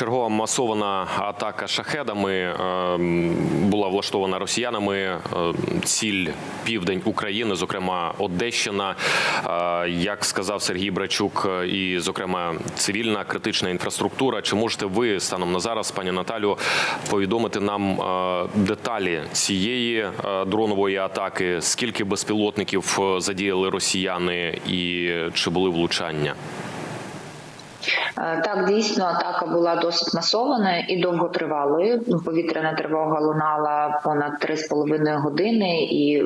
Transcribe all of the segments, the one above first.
Чергова масована атака шахедами е, була влаштована росіянами. Е, Ціль південь України, зокрема Одещина. Е, Як сказав Сергій Брачук, і зокрема цивільна критична інфраструктура. Чи можете ви станом на зараз, пані Наталю, повідомити нам деталі цієї дронової атаки? Скільки безпілотників задіяли росіяни, і чи були влучання? Е, Так, дійсно, атака була досить масованою і довготривалою. Повітряна тривога лунала понад 3,5 години, і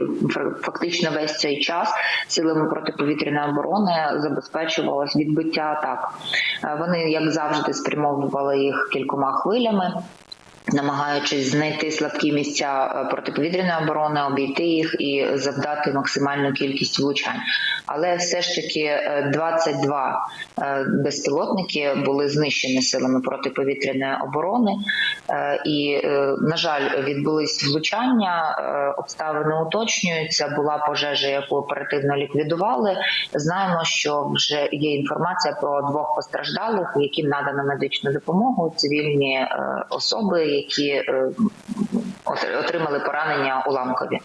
фактично весь цей час силами протиповітряної оборони забезпечувалось відбиття атак. Е, Вони, як завжди, спрямовували їх кількома хвилями. Намагаючись знайти слабкі місця е, протиповітряної оборони, обійти їх і завдати максимальну кількість влучань. Але все ж таки е, 22 е, безпілотники були знищені силами протиповітряної оборони, Е, і, е, на жаль, відбулись влучання. е, Обставини уточнюються. Була пожежа, яку оперативно ліквідували. Знаємо, що вже є інформація про двох постраждалих, яким надано медичну допомогу. Цивільні е, особи, які е, отримали поранення уламкові.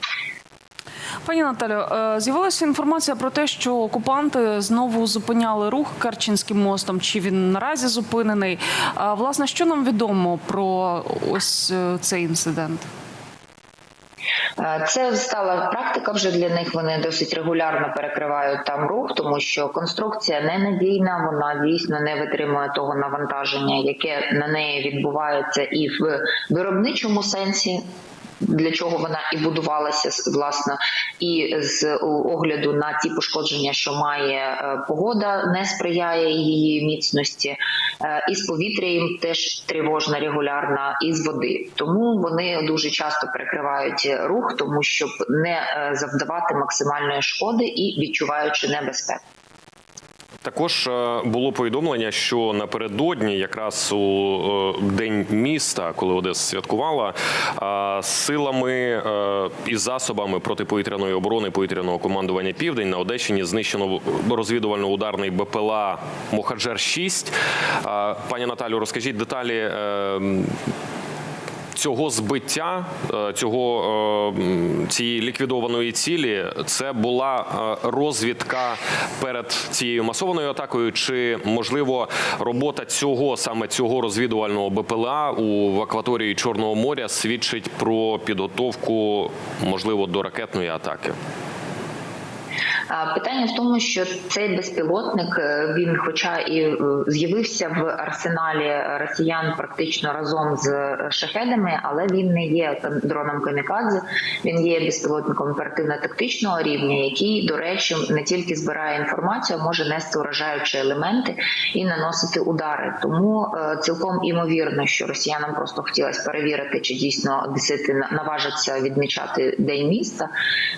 Пані Наталю, е, з'явилася інформація про те, що окупанти знову зупиняли рух Керченським мостом. Чи він наразі зупинений? Власне, що нам відомо про ось е, цей інцидент? Е, Це стала практика вже для них. Вони досить регулярно перекривають там рух, тому що конструкція ненадійна, вона дійсно не витримує того навантаження, яке на неї відбувається, і в виробничому сенсі. Для чого вона і будувалася власне, і з огляду на ті пошкодження, що має е, погода, не сприяє її міцності, Е, і з повітря їм теж тривожна регулярна, і з води. Тому вони дуже часто перекривають рух, тому щоб не е, завдавати максимальної шкоди і відчуваючи небезпеку. Також е, було повідомлення, що напередодні, якраз у е, день міста, коли Одеса святкувала, е, силами і засобами протиповітряної оборони повітряного командування Південь на Одещині знищено розвідувально-ударний БПЛА Мохаджер 6 Е, Пані Наталю, розкажіть деталі. Цього збиття, е, цього е, цієї ліквідованої цілі, це була е, розвідка перед цією масованою атакою, чи можливо робота цього саме цього розвідувального БПЛА у акваторії Чорного моря свідчить про підготовку, можливо, до ракетної атаки. Питання в тому, що цей безпілотник е, він, хоча і е, з'явився в арсеналі росіян практично разом з е, шахедами, але він не є дроном камікадзе. Він є безпілотником оперативно-тактичного рівня, який, до речі, не тільки збирає інформацію, а може нести уражаючі елементи і наносити удари. Тому цілком імовірно, що росіянам просто хотілося перевірити, чи дійсно одесити на- наважаться відмічати день міста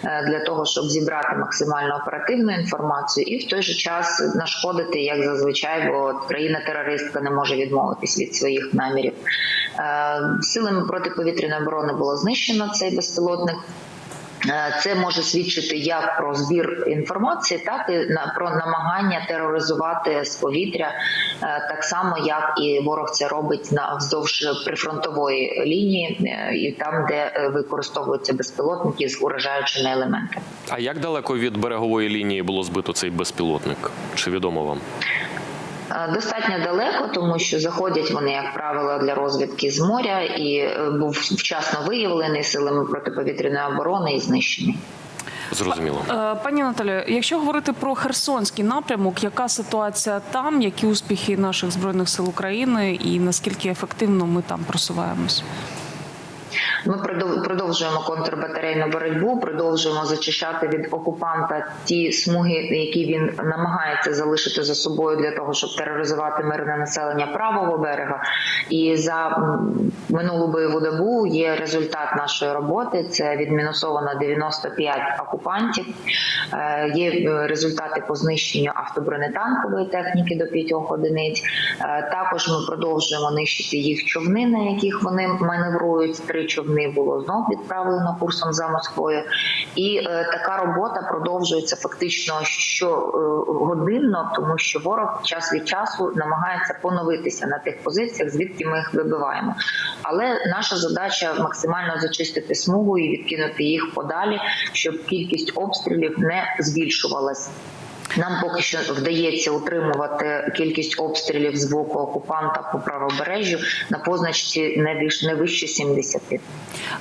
для того, щоб зібрати максимально оперативну інформацію і в той же час нашкодити, як зазвичай, бо країна-терористка не може відмовитись від своїх намірів. Е, Силами протиповітряної оборони було знищено цей безпілотник. Е, Це може свідчити як про збір інформації, так і на про намагання тероризувати з повітря, е, так само як і ворог це робить на вздовж прифронтової лінії, е, і там, де використовуються безпілотники з уражаючими елементами. А як далеко від берегової лінії було збито цей безпілотник? Чи відомо вам? Е, Достатньо далеко, тому що заходять вони, як правило, для розвідки з моря, і е, був вчасно виявлений силами протиповітряної оборони і знищений. Зрозуміло. Е, Пані Наталі, якщо говорити про Херсонський напрямок, яка ситуація там, які успіхи наших збройних сил України і наскільки ефективно ми там просуваємось? Ми продов- продовжуємо контрбатарейну боротьбу, продовжуємо зачищати від окупанта ті смуги, які він намагається залишити за собою для того, щоб тероризувати мирне населення правого берега. І за минулу бойову добу є результат нашої роботи. Це відмінусовано 95 окупантів. Е, Є е, результати по знищенню автобронетанкової техніки до 5 одиниць. Е, Також ми продовжуємо нищити їх човни, на яких вони маневрують. Три човни човни було знов відправлено курсом за Москвою. І е, така робота продовжується фактично щогодинно, тому що ворог час від часу намагається поновитися на тих позиціях, звідки ми їх вибиваємо. Але наша задача максимально зачистити смугу і відкинути їх подалі, щоб кількість обстрілів не збільшувалась. Нам поки що вдається утримувати кількість обстрілів з боку окупанта по правобережжю на позначці не більш не вище 70.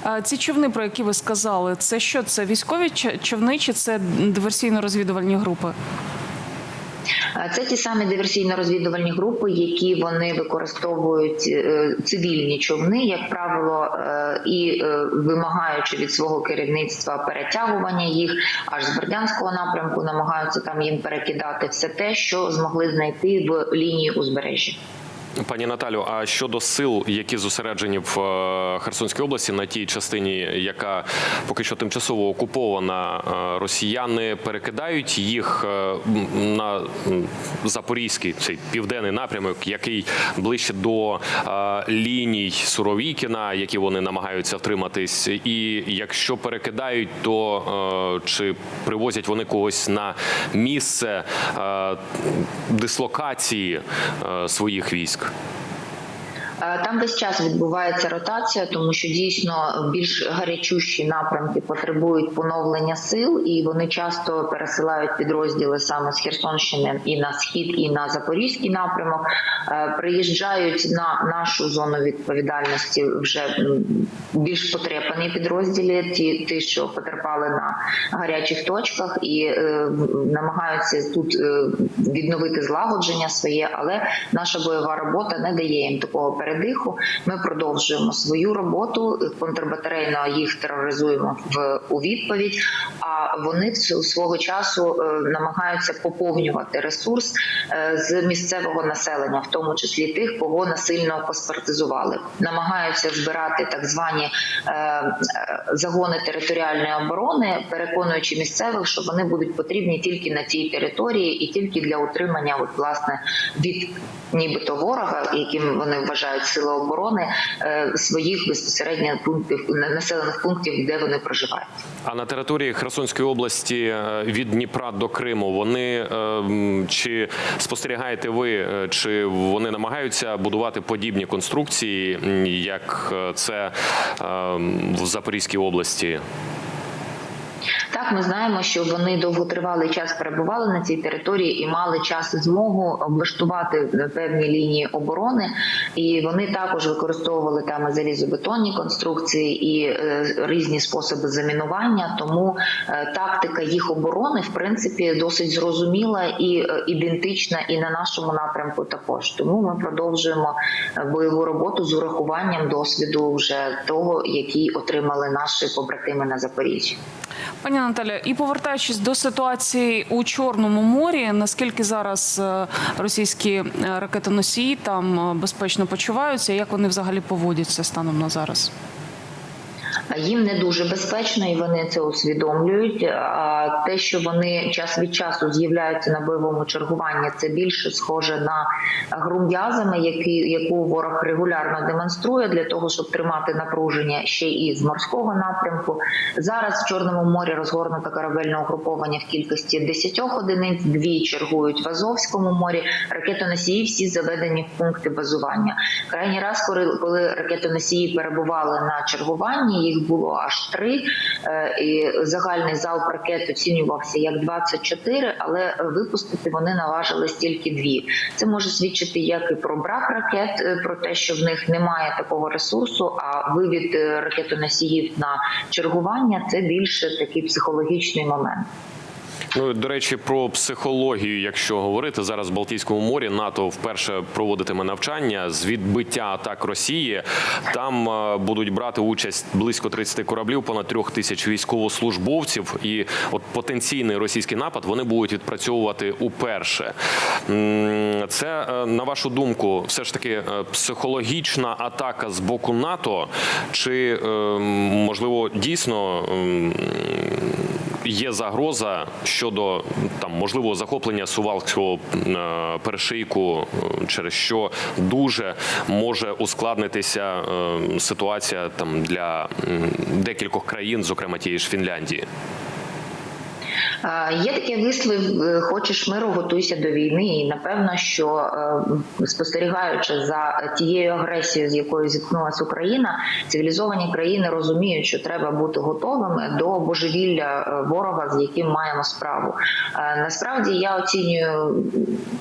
Е, Ці човни, про які ви сказали, це що? Це військові човни чи це диверсійно-розвідувальні групи? Це ті самі диверсійно-розвідувальні групи, які вони використовують е, цивільні човни, як правило, е, і е, вимагаючи від свого керівництва перетягування їх аж з Бердянського напрямку, намагаються там їм перекидати все те, що змогли знайти в лінії узбережжя. Пані Наталю, а щодо сил, які зосереджені в е, Херсонській області на тій частині, яка поки що тимчасово окупована, е, росіяни перекидають їх е, на запорізький цей південний напрямок, який ближче до ліній Суровікіна, які вони намагаються втриматись. І якщо перекидають, то чи привозять вони когось на місце дислокації своїх військ? Е, Там весь час відбувається ротація, тому що дійсно більш гарячущі напрямки потребують поновлення сил, і вони часто пересилають підрозділи саме з Херсонщини і на схід, і на запорізький напрямок. Е, Приїжджають на нашу зону відповідальності вже більш потрепані підрозділи, ті, ті, що потерпали на гарячих точках, і е, намагаються тут е, відновити злагодження своє, але наша бойова робота не дає їм такого передиху. Ми продовжуємо свою роботу контрбатарейно їх тероризуємо в у відповідь. А вони свого часу е, намагаються поповнювати ресурс е, з місцевого населення, в тому числі тих, кого насильно паспортизували. Намагаються збирати так звані е, загони територіальної оборони, переконуючи місцевих, що вони будуть потрібні тільки на цій території і тільки для утримання, от власне від нібито ворога, яким вони вважають сили оборони, е, своїх безпосередньо пунктів населених пунктів, де вони проживають. А на території Херсонської області е, від Дніпра до Криму вони е, чи спостерігаєте ви, чи вони намагаються будувати подібні конструкції, як це в Запорізькій області? Так, ми знаємо, що вони довготривалий час перебували на цій території і мали час і змогу облаштувати певні лінії оборони, і вони також використовували там залізобетонні конструкції і е, різні способи замінування. Тому е, тактика їх оборони, в принципі, досить зрозуміла і е, ідентична і на нашому напрямку. Також тому ми продовжуємо е, бойову роботу з урахуванням досвіду вже того, який отримали наші побратими на Запоріжжі. Пані Наталя, і повертаючись до ситуації у Чорному морі, наскільки зараз е, російські е, ракетоносії там е, безпечно почуваються, як вони взагалі поводяться станом на зараз? Їм не дуже безпечно, і вони це усвідомлюють. А те, що вони час від часу з'являються на бойовому чергуванні, це більше схоже на гру м'язами, які яку ворог регулярно демонструє для того, щоб тримати напруження ще і з морського напрямку. Зараз в Чорному морі розгорнуто корабельне угруповання в кількості 10 одиниць. Дві чергують в Азовському морі. Ракетоносії всі заведені в пункти базування. Крайній раз, коли, ракетоносії перебували на чергуванні, їх було аж три. е, І загальний залп паркет оцінювався як 24, але випустити вони наважились тільки дві. Це може свідчити як і про брак ракет, е, про те, що в них немає такого ресурсу. А вивід е, ракетоносіїв на чергування це більше такий психологічний момент. Ну до речі, про психологію, якщо говорити зараз в Балтійському морі, НАТО вперше проводитиме навчання з відбиття атак Росії. Там е, будуть брати участь близько 30 кораблів, понад трьох тисяч військовослужбовців. І от потенційний російський напад вони будуть відпрацьовувати уперше. Це е, на вашу думку, все ж таки е, психологічна атака з боку НАТО, чи можливо дійсно є загроза щодо там можливого захоплення сувалського е, перешийку, е, через що дуже може ускладнитися е, ситуація там для декількох країн, зокрема тієї ж Фінляндії. Є такий вислів: е, хочеш миру, готуйся до війни. І напевно, що е, спостерігаючи за тією агресією, з якою зіткнулася Україна, цивілізовані країни розуміють, що треба бути готовими до божевілля е, ворога, з яким маємо справу. Насправді я оцінюю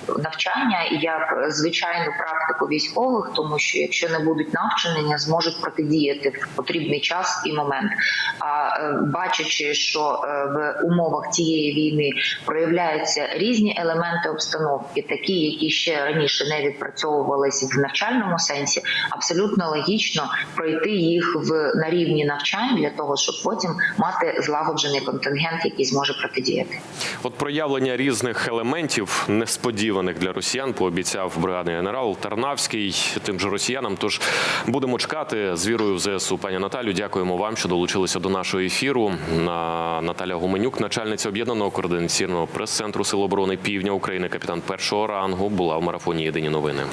навчання як звичайну практику військових, тому що якщо не будуть навчені, не зможуть протидіяти в потрібний час і момент. А бачачи, що в умовах цієї війни проявляються різні елементи обстановки, такі, які ще раніше не відпрацьовувалися в навчальному сенсі, абсолютно логічно пройти їх в на рівні навчань для того, щоб потім мати злагоджений контингент, який зможе протидіяти. От проявлення різних елементів несподіваних для росіян пообіцяв бригадний генерал Тарнавський тим же росіянам. Тож будемо чекати з вірою в ЗСУ. Пані Наталю, дякуємо вам, що долучилися до нашого ефіру. На Наталя Гуменюк, начальниця об'єднаного координаційного прес-центру Сил оборони Півдня України, капітан першого рангу, була в марафоні Єдині новини.